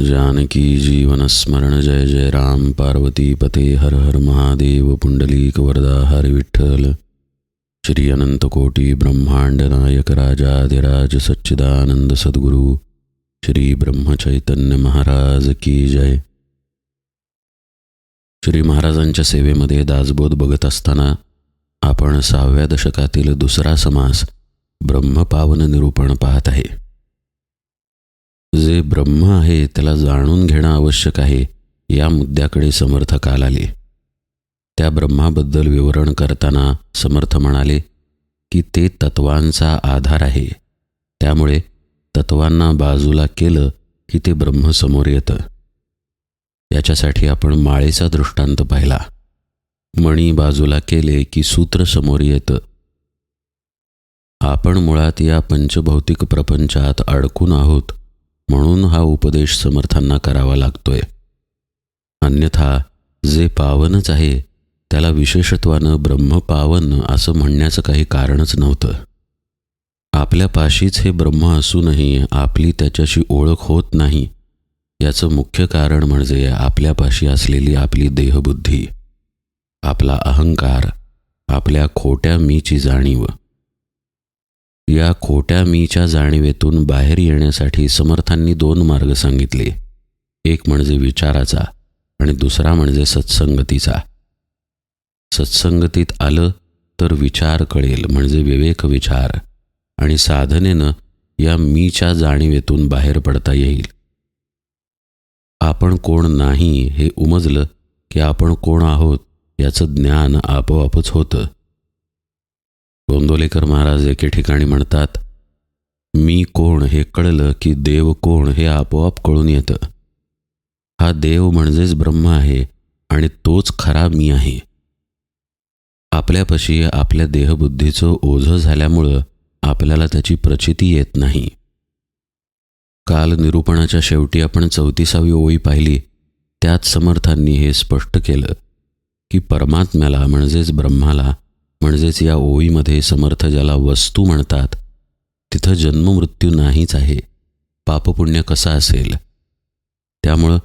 जानकी जीवन स्मरण जय जय राम। पार्वती पते हर हर महादेव। पुंडलीक वरदा हर विठ्ठल। श्री अनंतकोटी ब्रह्मांड नायक राजाधिराज सच्चिदानंद सद्गुरु। श्री ब्रह्मचैतन्य महाराज की जय। श्री महाराजांच्या सेवेमध्ये दासबोध बघत असताना आपण सहाव्या दशकातील दुसरा समास ब्रह्मपावन निरूपण पाहत आहे. जे ब्रह्म आहे त्याला जाणून घेणं आवश्यक आहे या मुद्द्याकडे समर्थ काल आले त्या ब्रह्माबद्दल विवरण करताना समर्थ म्हणाले की ते तत्वांचा आधार आहे. त्यामुळे तत्वांना बाजूला केलं की ते ब्रह्म समोर येतं. याच्यासाठी आपण माळेचा दृष्टांत पाहिला. मणी बाजूला केले की सूत्र समोर येतं. आपण मुळात या पंचभौतिक प्रपंचात अडकून आहोत म्हणून हा उपदेश समर्थांना करावा लागतोय. अन्यथा जे पावनच आहे त्याला विशेषत्वानं ब्रह्मपावन असं म्हणण्याचं काही कारणच नव्हतं. आपल्या पाशीच हे ब्रह्म असूनही आपली त्याच्याशी ओळख होत नाही याचं मुख्य कारण म्हणजे आपल्यापाशी असलेली आपली देहबुद्धी आपला अहंकार आपल्या खोट्या मीची जाणीव. या खोट्या मीच्या जाणीवेतून बाहेर येण्यासाठी समर्थांनी दोन मार्ग सांगितले. एक म्हणजे विचाराचा आणि दुसरा म्हणजे सत्संगतीचा. सत्संगतीत आलं तर विचार कळेल म्हणजे विवेक विचार आणि साधनेनं या मीच्या जाणीवेतून बाहेर पडता येईल. आपण कोण नाही हे उमजलं की आपण कोण आहोत याचं ज्ञान आपोआपच होतं. गोंदोलेकर महाराज एके ठिकाणी म्हणतात मी कोण हे कळलं की देव कोण हे आपोआप कळून येतं. हा देव म्हणजेच ब्रह्म आहे आणि तोच खरा मी आहे. आपल्यापाशी आपल्या देहबुद्धीचं ओझं झाल्यामुळं आपल्याला त्याची प्रचिती येत नाही. काल निरूपणाच्या शेवटी आपण चौतीसावी ओळी पाहिली. त्यात समर्थांनी हे स्पष्ट केलं की परमात्म्याला म्हणजेच ब्रह्माला म्हणजेच या ओळीमध्ये समर्थ ज्याला वस्तू म्हणतात तिथं जन्ममृत्यू नाहीच आहे. पापपुण्य कसा असेल? त्यामुळं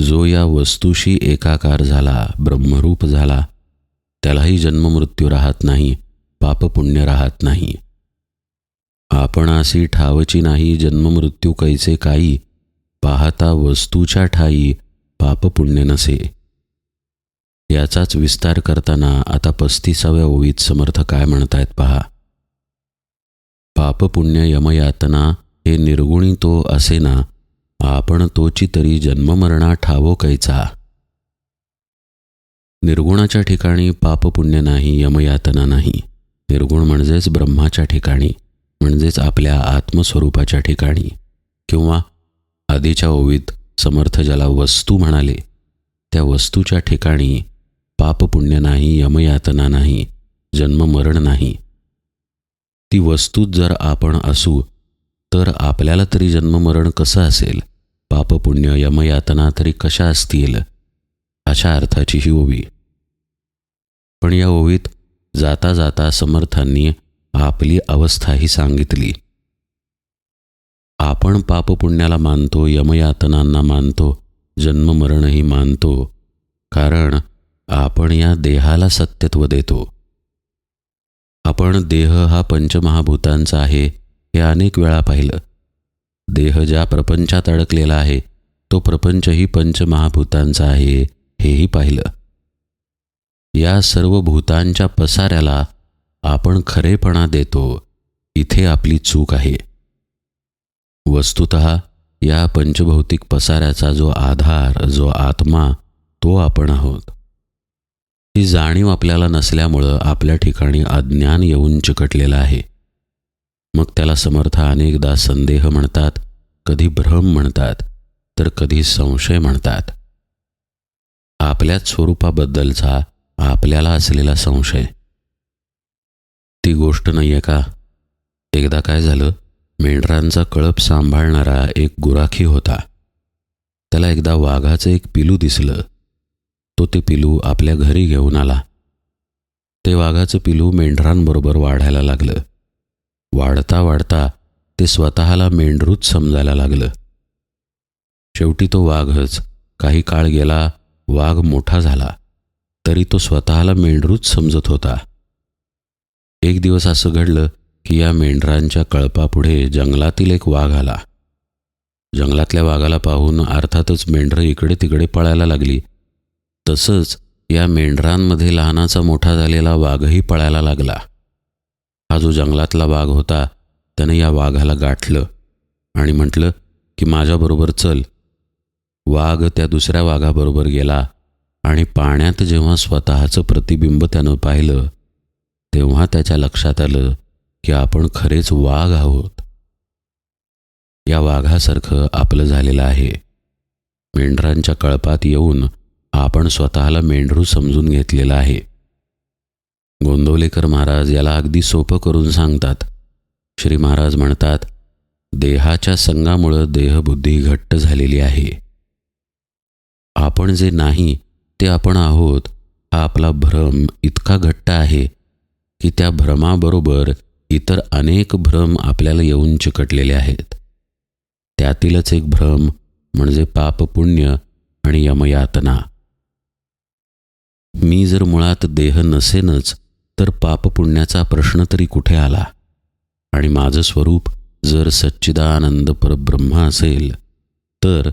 जो या वस्तूशी एकाकार झाला ब्रह्मरूप झाला त्यालाही जन्ममृत्यू राहत नाही पापपुण्य राहत नाही. आपण अशी ठावची नाही जन्ममृत्यू कैसे काही पाहता वस्तूच्या ठाई पापपुण्य नसे. याचाच विस्तार करताना आता पस्तीसाव्या ओवीत समर्थ काय म्हणतायत पहा. पापपुण्य यमयातना हे निर्गुणी तो असे ना आपण तोची तरी जन्ममरणा ठावो कैचा. निर्गुणाच्या ठिकाणी पापपुण्य नाही यमयातना नाही. निर्गुण म्हणजेच ब्रह्माच्या ठिकाणी म्हणजेच आपल्या आत्मस्वरूपाच्या ठिकाणी. किंवा आधीच्या ओवीत समर्थ ज्याला वस्तू म्हणाले त्या वस्तूच्या ठिकाणी पापपुण्य नाही यमयातना नाही जन्ममरण नाही. ती वस्तूच जर आपण असू तर आपल्याला तरी जन्ममरण कसं असेल? पापपुण्य यमयातना तरी कशा असतील? अशा अर्थाची ही ओवी. पण या ओवीत जाता जाता समर्थांनी आपली अवस्थाही सांगितली. आपण पापपुण्याला मानतो यमयातनांना मानतो जन्ममरणही मानतो. कारण आपण या देहाला सत्यत्व देतो. आपण देह हा पंचमहाभूतांचा आहे हे अनेक वेळा पाहिलं. देह ज्या प्रपंचात अडकलेला आहे तो प्रपंचही पंचमहाभूतांचा आहे हेही पाहिलं. या सर्व भूतांच्या पसाऱ्याला आपण खरेपणा देतो इथे आपली चूक आहे. वस्तुत या पंचभौतिक पसाऱ्याचा जो आधार जो आत्मा तो आपण आहोत. ही जाणीव आपल्याला नसल्यामुळं आपल्या ठिकाणी अज्ञान येऊन चिकटलेलं आहे. मग त्याला समर्थ अनेकदा संदेह म्हणतात कधी भ्रम म्हणतात तर कधी संशय म्हणतात. आपल्याच स्वरूपाबद्दलचा आपल्याला असलेला संशय. ती गोष्ट नाही आहे का? एकदा काय झालं मेंढरांचा कळप सांभाळणारा एक गुराखी होता. त्याला एकदा वाघाचं एक पिलू दिसलं. तो ते पिलू आपल्या घरी घेऊन आला. ते वाघाचं पिलू मेंढरांबरोबर वाढायला लागलं. वाढता वाढता ते स्वतःला मेंढरूच समजायला लागलं. शेवटी तो वाघच काही काळ गेला वाघ मोठा झाला. तरी तो स्वतःला मेंढरूच समजत होता. एक दिवस असं घडलं की या मेंढरांच्या कळपापुढे जंगलातील एक वाघ आला. जंगलातल्या वाघाला पाहून अर्थातच मेंढरं इकडे तिकडे पळायला लागली. तसंच या मेंढरांमध्ये लहानाचा मोठा झालेला वाघही पळायला लागला. हा जो जंगलातला वाघ होता त्यानं या वाघाला गाठलं आणि म्हटलं की माझ्याबरोबर चल. वाघ त्या दुसऱ्या वाघाबरोबर गेला आणि पाण्यात जेव्हा स्वतःचं प्रतिबिंब त्यानं पाहिलं तेव्हा त्याच्या लक्षात आलं की आपण खरेच वाघ आहोत. या वाघासारखं आपलं झालेलं आहे. मेंढरांच्या कळपात येऊन आपण स्वतःला मेंढरू समजून घेतलेला आहे. गोंदवलेकर महाराज याला अगदी सोपं करून सांगतात. श्री महाराज म्हणतात देहाच्या संगामुळं देहबुद्धी घट्ट झालेली आहे. आपण जे नाही ते आपण आहोत हा आपला भ्रम इतका घट्ट आहे की त्या भ्रमाबरोबर इतर अनेक भ्रम आपल्याला येऊन चिकटलेले आहेत. त्यातीलच एक भ्रम म्हणजे पापपुण्य आणि यमयातना. मी जर मुळात देह नसेनच तर पापपुण्याचा प्रश्न तरी कुठे आला? आणि माझं स्वरूप जर सच्चिदानंद परब्रह्म असेल तर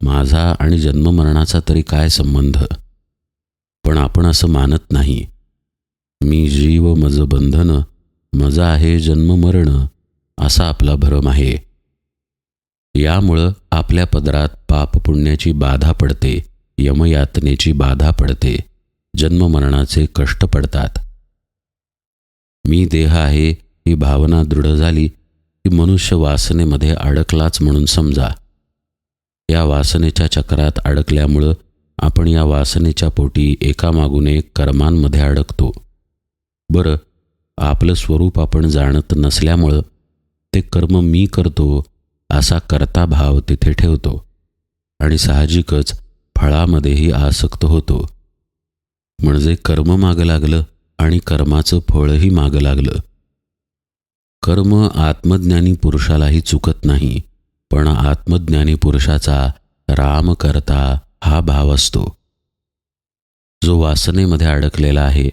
माझा आणि जन्ममरणाचा तरी काय संबंध? पण आपण असं मानत नाही. मी जीव मज बंधन मज आहे जन्ममरण असा आपला भ्रम आहे. यामुळं आपल्या पदरात पापपुण्याची बाधा पडते यमयातनेची बाधा पडते. जन्ममरणाचे कष्ट पडतात. मी देह आहे ही भावना दृढ झाली की मनुष्य वासनेमध्ये अडकलाच म्हणून समजा. या वासनेच्या चक्रात अडकल्यामुळं आपण या वासनेच्या पोटी एकामागून एक कर्मांमध्ये अडकतो. बरं आपलं स्वरूप आपण जाणत नसल्यामुळं ते कर्म मी करतो असा करता भाव तिथे ठेवतो. आणि साहजिकच फळामध्येही आसक्त होतो. म्हणजे कर्म मागं लागलं आणि कर्माचं फळही मागं लागलं. कर्म आत्मज्ञानी पुरुषालाही चुकत नाही पण आत्मज्ञानी पुरुषाचा राम करता हा भाव असतो. जो वासनेमध्ये अडकलेला आहे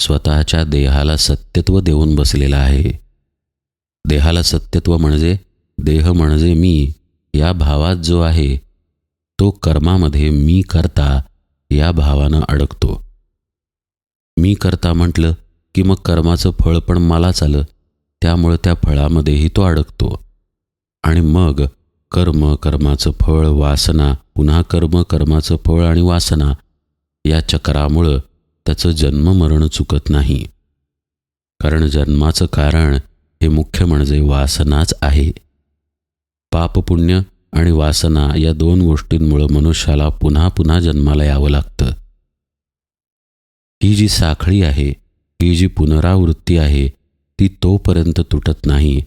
स्वतःच्या देहाला सत्यत्व देऊन बसलेला आहे. देहाला सत्यत्व म्हणजे देह म्हणजे मी या भावात जो आहे तो कर्मामध्ये मी करता या भावानं अडकतो. मी करता म्हटलं की मग कर्माचं फळ पण मलाच आलं. त्यामुळं त्या फळामध्येही तो अडकतो. आणि मग कर्म कर्माचं फळ वासना पुन्हा कर्म कर्माचं फळ आणि वासना या चक्रामुळं त्याचं जन्ममरण चुकत नाही. कारण जन्माचं कारण हे मुख्य म्हणजे वासनाच आहे. पापपुण्य आणि वासना या दोन गोष्टींमुळं मनुष्याला पुन्हा पुन्हा जन्माला यावं लागतं. ही जी साखळी आहे ही जी पुनरावृत्ती आहे ती तोपर्यंत तुटत नाही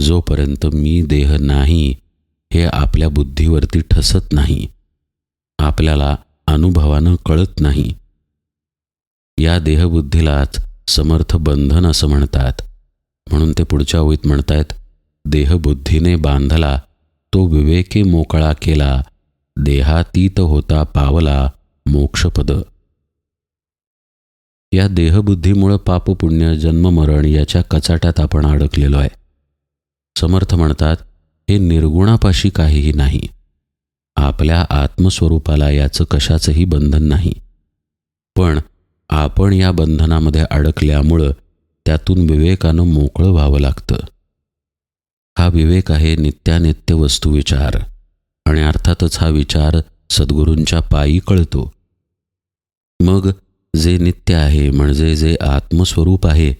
जोपर्यंत मी देह नाही हे आपल्या बुद्धीवरती ठसत नाही आपल्याला अनुभवानं कळत नाही. या देहबुद्धीलाच समर्थ बंधन असं म्हणतात. म्हणून ते पुढच्या ओळीत म्हणतायत देहबुद्धीने बांधला तो विवेके मोकळा केला देहातीत होता पावला मोक्षपद. या देहबुद्धीमुळं पापपुण्य जन्ममरण याच्या कचाट्यात आपण अडकलेलो आहे. समर्थ म्हणतात हे निर्गुणापाशी काहीही नाही. आपल्या आत्मस्वरूपाला याचं कशाचंही बंधन नाही. पण आपण या बंधनामध्ये अडकल्यामुळं त्यातून विवेकानं मोकळं व्हावं लागतं. हा विवेक आहे नित्यानित्य वस्तुविचार आणि अर्थातच हा विचार सद्गुरूंच्या पायी कळतो. मग जे नित्य आहे म्हणजे जे आत्मस्वरूप आहे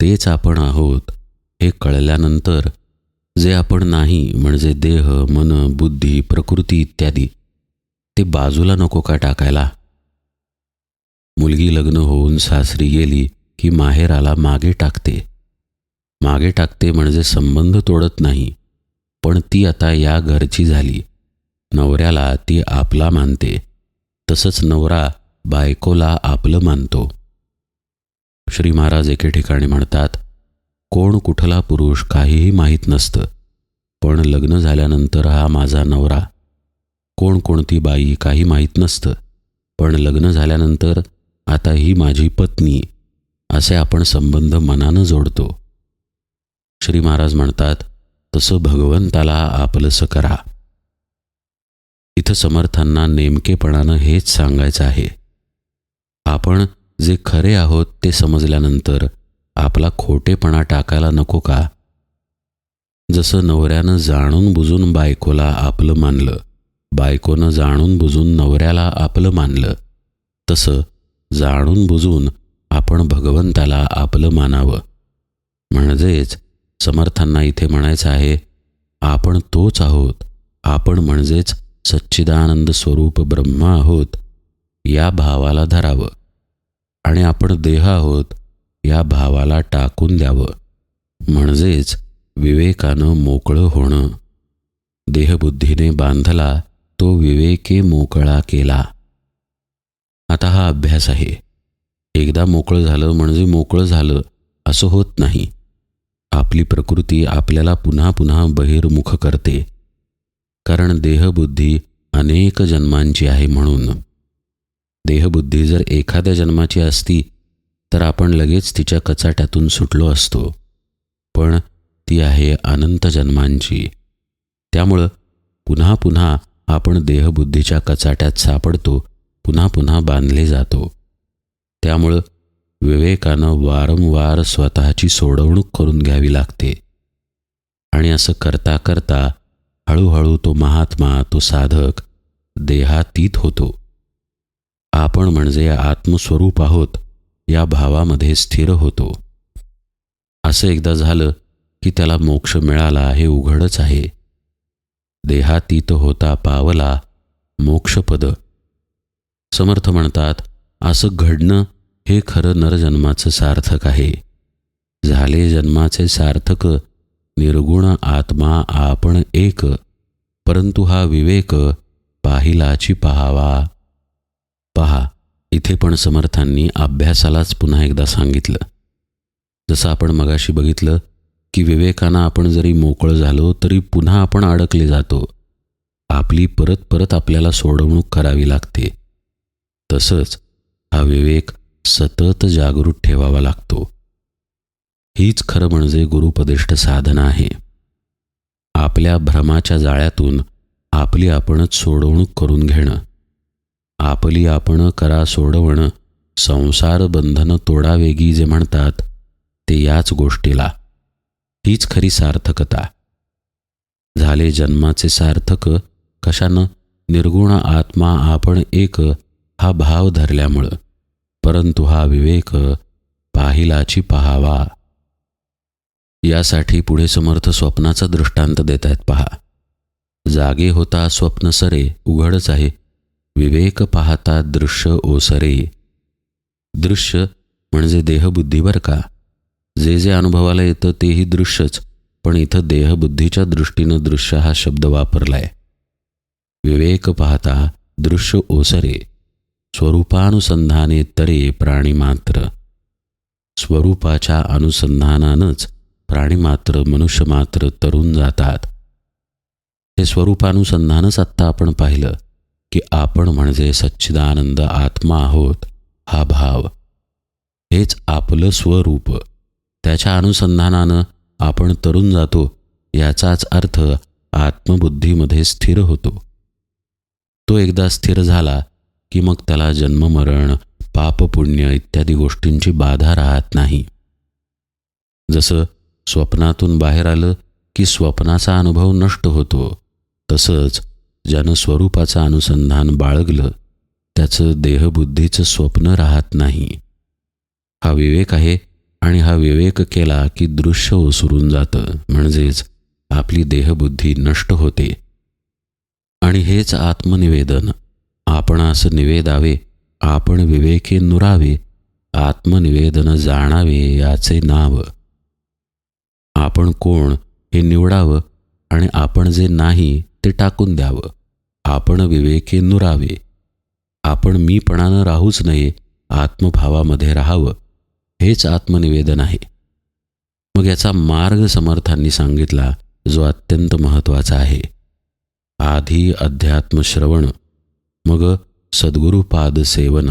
तेच आपण आहोत. हे कळल्यानंतर जे आपण नाही म्हणजे देह मन बुद्धी प्रकृती इत्यादी ते बाजूला नको का टाकायला? मुलगी लग्न होऊन सासरी गेली की माहेराला मागे टाकते. मागे टाकते म्हणजे संबंध तोडत नाही पण ती आता या घरची झाली. नवऱ्याला ती आपला मानते. तसंच नवरा बायकोला आपलं मानतो. श्री महाराज एके ठिकाणी म्हणतात कोण कुठला पुरुष काहीही माहीत नसतं पण लग्न झाल्यानंतर हा माझा नवरा. कोण कोणती बाई काही माहीत नसतं पण लग्न झाल्यानंतर आता ही माझी पत्नी असे आपण संबंध मनानं जोडतो. श्री महाराज म्हणतात तसं भगवंताला आपलंसं करा. इथं समर्थांना नेमकेपणानं हेच सांगायचं आहे. आपण जे खरे आहोत ते समजल्यानंतर आपला खोटेपणा टाकायला नको का? जसं नवऱ्यानं जाणून बुजून बायकोला आपलं मानलं बायकोनं जाणून बुजून नवऱ्याला आपलं मानलं तसं जाणून बुजून आपण भगवंताला आपलं मानावं. म्हणजेच समर्थांना इथे म्हणायचं आहे आपण तोच आहोत आपण म्हणजेच सच्चिदानंद स्वरूप ब्रह्म आहोत या भावाला धरावं. आणि आपण देह आहोत या भावाला टाकून द्यावं. म्हणजेच विवेकानं मोकळं होणं. देहबुद्धीने बांधला तो विवेके मोकळा केला. आता हा अभ्यास आहे. एकदा मोकळं झालं म्हणजे मोकळं झालं असं होत नाही. आपली प्रकृती आपल्याला पुन्हा पुन्हा बहिर्मुख करते. कारण देहबुद्धी अनेक जन्मांची आहे म्हणून. देहबुद्धी जर एखाद्या जन्माची असती तर आपण लगेच तिच्या कचाट्यातून सुटलो असतो. पण ती आहे अनंत जन्मांची. त्यामुळं पुन्हा पुन्हा आपण देहबुद्धीच्या कचाट्यात सापडतो पुन्हा पुन्हा बांधले जातो. त्यामुळं विवेकानं वारंवार स्वतःची सोडवणूक करून घ्यावी लागते. आणि असं करता करता हळूहळू तो महात्मा तो साधक देहातीत होतो. आपण म्हणजे आत्मस्वरूप आहोत या भावामध्ये स्थिर होतो. असं एकदा झालं की त्याला मोक्ष मिळाला हे उघडच आहे. देहातीत होता पावला मोक्षपद. समर्थ म्हणतात असं घडणं हे खरं नरजन्माचं सार्थक आहे. झाले जन्माचे सार्थक निर्गुण आत्मा आपण एक परंतु हा विवेक पाहिलाची पहावा. पहा इथे पण समर्थांनी अभ्यासालाच पुन्हा एकदा सांगितलं. जसं आपण मगाशी बघितलं की विवेकानं आपण जरी मोकळं झालो तरी पुन्हा आपण अडकले जातो. आपली परत परत आपल्याला सोडवणूक करावी लागते. तसंच हा विवेक सतत जागृत ठेवावा लागतो. हीच खरं म्हणजे गुरुपदिष्ट साधना आहे. आपल्या भ्रमाच्या जाळ्यातून आपली आपणच सोडवणूक करून घेणं. आपली आपण करा सोडवणं संसार बंधनं तोडावेगी जे म्हणतात ते याच गोष्टीला. हीच खरी सार्थकता. झाले जन्माचे सार्थक कशानं? निर्गुण आत्मा आपण एक हा भाव धरल्यामुळं. परंतु हा विवेक पाहिलाची पहावा. यासाठी पुढे समर्थ स्वप्नाचा दृष्टांत देत आहेत पहा. जागे होता स्वप्न सरे उघडच आहे. विवेक पाहता दृश्य ओसरे. दृश्य म्हणजे देहबुद्धीवर का? जे जे अनुभवाला येतं तेही दृश्यच पण इथं देहबुद्धीच्या दृष्टीनं दृश्य हा शब्द वापरलाय. विवेक पाहता दृश्य ओसरे. स्वरूपानुसंधाने तरे प्राणीमात्र स्वरूपाच्या अनुसंधानानंच प्राणीमात्र मनुष्यमात्र तरुण जातात. हे स्वरूपानुसंधानच आत्ता आपण पाहिलं. की आपण म्हणजे सच्चिदानंद आत्मा आहोत हा भाव. हेच आपलं स्वरूप. त्याच्या अनुसंधानानं आपण तरुण जातो याचाच अर्थ आत्मबुद्धीमध्ये स्थिर होतो. तो एकदा स्थिर झाला की मग त्याला जन्ममरण पापपुण्य इत्यादी गोष्टींची बाधा राहत नाही. जसं स्वप्नातून बाहेर आलं की स्वप्नाचा अनुभव नष्ट होतो तसंच ज्यानं स्वरूपाचं अनुसंधान बाळगलं त्याचं देहबुद्धीचं स्वप्न राहत नाही. हा विवेक आहे आणि हा विवेक केला की दृश्य ओसरून जातं म्हणजेच आपली देहबुद्धी नष्ट होते. आणि हेच आत्मनिवेदन. आपणास निवेदावे आपण विवेके नुरावे आत्मनिवेदन जाणावे याचे नाव. आपण कोण हे निवडावं आणि आपण जे नाही ते टाकून द्यावं. आपण विवेके नुरावे. आपण मीपणानं राहूच नये आत्मभावामध्ये राहावं हेच आत्मनिवेदन आहे. मग याचा मार्ग समर्थांनी सांगितला जो अत्यंत महत्त्वाचा आहे. आधी अध्यात्म श्रवण मग सद्गुरुपाद सेवन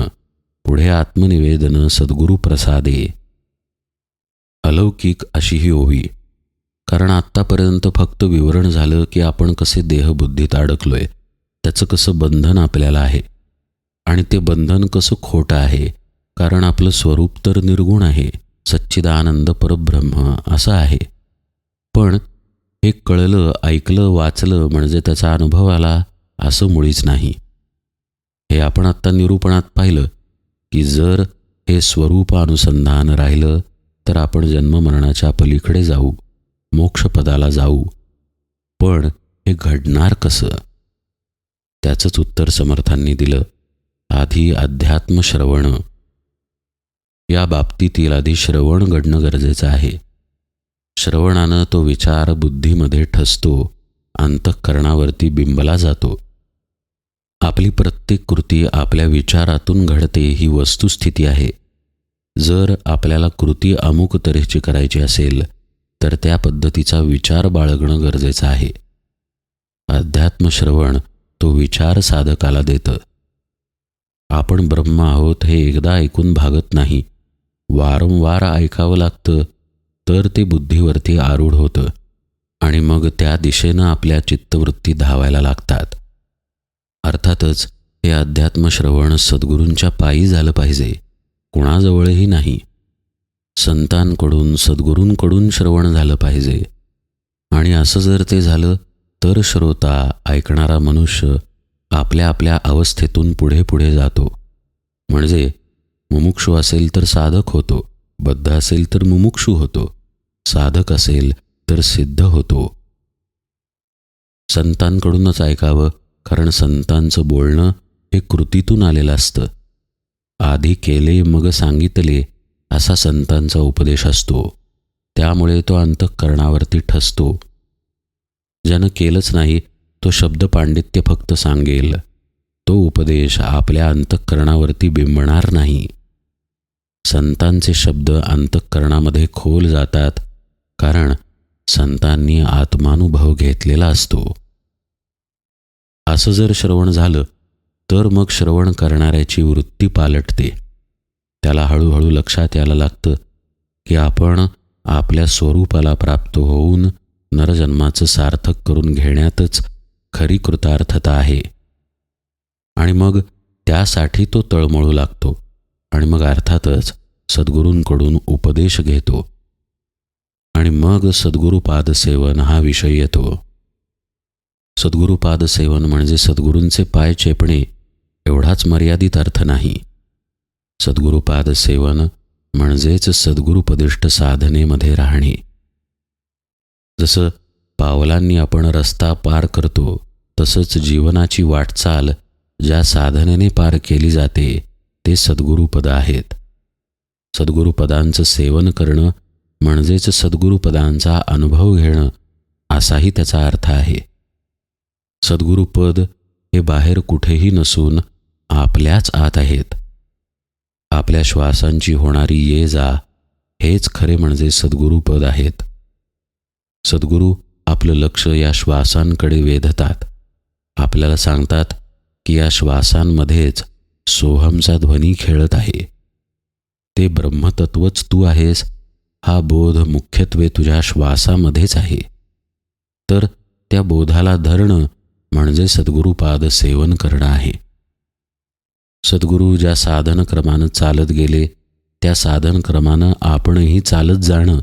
पुढे आत्मनिवेदन सद्गुरु प्रसादे अलौकिक अशी ही ओवी. कारण आत्तापर्यंत फक्त विवरण झालं की आपण कसे देहबुद्धीत अडकलोय त्याचं कसं बंधन आपल्याला आहे? आणि ते बंधन कसं खोटं आहे? कारण आपलं स्वरूप तर निर्गुण आहे सच्चिदानंद परब्रह्म असं आहे. पण हे कळलं ऐकलं वाचलं म्हणजे त्याचा अनुभव आला असं मुळीच नाही. हे आपण आत्ता निरूपणात पाहिलं की जर हे स्वरूपानुसंधान राहिलं तर आपण जन्ममरणाच्या पलीकडे जाऊ मोक्षपदाला जाऊ. पण हे घडणार कसं? त्याचंच उत्तर समर्थांनी दिलं. आधी अध्यात्म श्रवण. या बाबतीतील आधी श्रवण घडणं गरजेचं आहे. श्रवणानं तो विचार बुद्धीमध्ये ठसतो अंतःकरणावरती बिंबला जातो. आपली प्रत्येक कृती आपल्या विचारातून घडते ही वस्तुस्थिती आहे. जर आपल्याला कृती अमुक तऱ्हेची करायची असेल तर त्या पद्धतीचा विचार बाळगणं गरजेचं आहे. अध्यात्मश्रवण तो विचार साधकाला देतं. आपण ब्रह्म आहोत हे एकदा ऐकून भागत नाही. वारंवार ऐकावं लागतं तर ते बुद्धीवरती आरूढ होतं आणि मग त्या दिशेनं आपल्या चित्तवृत्ती धावायला लागतात. अर्थातच हे अध्यात्मश्रवण सद्गुरूंच्या पायी झालं पाहिजे कुणाजवळही नाही. संतांकडून सद्गुरूंकडून श्रवण झालं पाहिजे. आणि असं जर ते झालं तर श्रोता ऐकणारा मनुष्य आपल्या आपल्या अवस्थेतून पुढे पुढे जातो. म्हणजे मुमुक्षू असेल तर साधक होतो बद्ध असेल तर मुमुक्षू होतो साधक असेल तर सिद्ध होतो. संतांकडूनच ऐकावं कारण संतांचं बोलणं हे कृतीतून आलेलं असतं. आधी केले मग सांगितले असा संतांचा उपदेश असतो. त्यामुळे तो अंतःकरणावरती ठसतो. ज्यानं केलंच नाही तो शब्द पांडित्य फक्त सांगेल. तो उपदेश आपल्या अंतःकरणावरती बिंबणार नाही. संतांचे शब्द अंतःकरणामध्ये खोल जातात कारण संतांनी आत्मानुभव घेतलेला असतो. असं जर श्रवण झालं तर मग श्रवण करणाऱ्याची वृत्ती पालटते. त्याला हळूहळू लक्षात यायला लागतं की आपण आपल्या स्वरूपाला प्राप्त होऊन नरजन्माचं सार्थक करून घेण्यातच खरी कृतार्थता आहे. आणि मग त्यासाठी तो तळमळू लागतो आणि मग अर्थातच सद्गुरूंकडून उपदेश घेतो. आणि मग सद्गुरुपाद सेवन हा विषय येतो. सद्गुरुपाद सेवन म्हणजे सद्गुरूंचे पाय चेपणे एवढाच मर्यादित अर्थ नाही. सद्गुरुपाद सेवन म्हणजेच सद्गुरुपदिष्ट साधनेमध्ये राहणे. जसं पावलांनी आपण रस्ता पार करतो तसंच जीवनाची वाटचाल ज्या साधनेने पार केली जाते ते सद्गुरुपद आहेत. सद्गुरुपदांचं सेवन करणं म्हणजेच सद्गुरुपदांचा अनुभव घेणं असाही त्याचा अर्थ आहे. सद्गुरुपद हे बाहेर कुठेही नसून आपल्याच आत आहेत. आपल्या श्वासांची होणारी ये जा हेच खरे म्हणजे सद्गुरुपद आहेत. सद्गुरू आपलं लक्ष या श्वासांकडे वेधतात. आपल्याला सांगतात की या श्वासांमध्येच सोहमचा ध्वनी खेळत आहे. ते ब्रह्मतत्वच तू आहेस हा बोध मुख्यत्वे तुझ्या श्वासामध्येच आहे. तर त्या बोधाला धरणं म्हणजे सद्गुरुपाद सेवन करणं आहे. सद्गुरू ज्या साधनक्रमानं चालत गेले त्या साधनक्रमानं आपणही चालत जाणं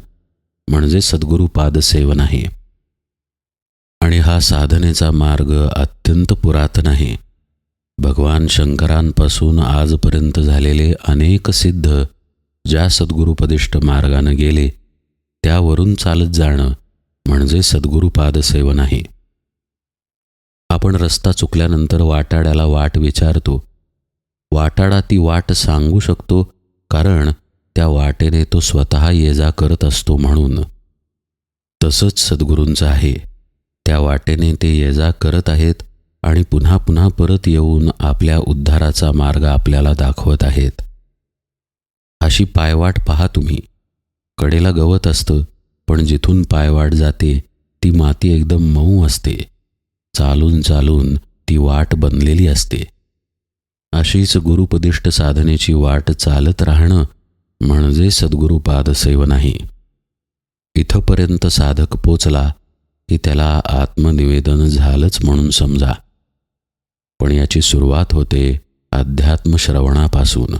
म्हणजे सद्गुरुपाद सेवन आहे. आणि हा साधनेचा मार्ग अत्यंत पुरातन आहे. भगवान शंकरांपासून आजपर्यंत झालेले अनेक सिद्ध ज्या सद्गुरुपदिष्ट मार्गानं गेले त्यावरून चालत जाणं म्हणजे सद्गुरुपाद सेवन आहे. आपण रस्ता चुकल्यानंतर वाटाड्याला वाट विचारतो. वाटाडा ती वाट सांगू शकतो कारण त्या वाटेने तो स्वतः ये जा करत असतो म्हणून. तसंच सद्गुरूंचं आहे. त्या वाटेने ते ये जा करत आहेत आणि पुन्हा पुन्हा परत येऊन आपल्या उद्धाराचा मार्ग आपल्याला दाखवत आहेत. अशी पायवाट पहा तुम्ही. कडेला गवत असतं पण जिथून पायवाट जाते ती माती एकदम मऊ असते. चालून चालून ती वाट बनलेली असते. अशीच गुरुपदिष्ट साधनेची वाट चालत राहणं म्हणजे सद्गुरुपाद सेवन नाही. इथपर्यंत साधक पोचला की त्याला आत्मनिवेदन झालंच म्हणून समजा. पण याची सुरुवात होते अध्यात्म श्रवणापासून.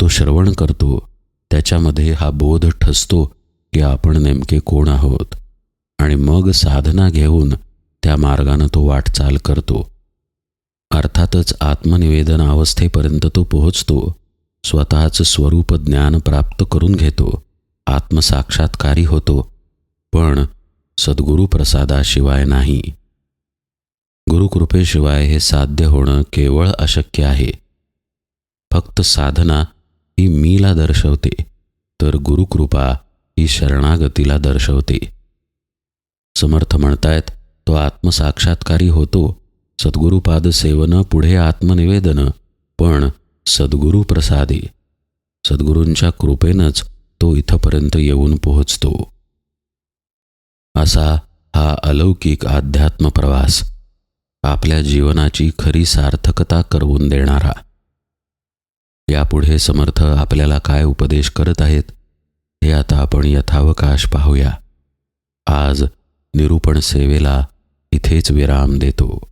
तो श्रवण करतो त्याच्यामध्ये हा बोध ठसतो की आपण नेमके कोण आहोत आणि मग साधना घेऊन त्या मार्गानं तो वाटचाल करतो. अर्थातच आत्मनिवेदन अवस्थेपर्यंत तो पोहोचतो. स्वतःचं स्वरूप ज्ञान प्राप्त करून घेतो आत्मसाक्षात्कारी होतो पण सद्गुरू प्रसादाशिवाय नाही. गुरुकृपेशिवाय हे साध्य होणं केवळ अशक्य आहे. फक्त साधना ही मीला दर्शवते तर गुरुकृपा ही शरणागतीला दर्शवते. समर्थ म्हणतायत तो आत्मसाक्षात्कारी होतो सद्गुरुपाद सेवन पुढे आत्मनिवेदन पण सद्गुरू प्रसादी. सद्गुरूंच्या कृपेनंच तो इथंपर्यंत येऊन पोहोचतो. असा हा अलौकिक अध्यात्म प्रवास आपल्या जीवनाची खरी सार्थकता करवून देणारा. यापुढे समर्थ आपल्याला काय उपदेश करत आहेत हे आता आपण यथावकाश पाहूया. आज निरूपण सेवेला इथेच विराम देतो.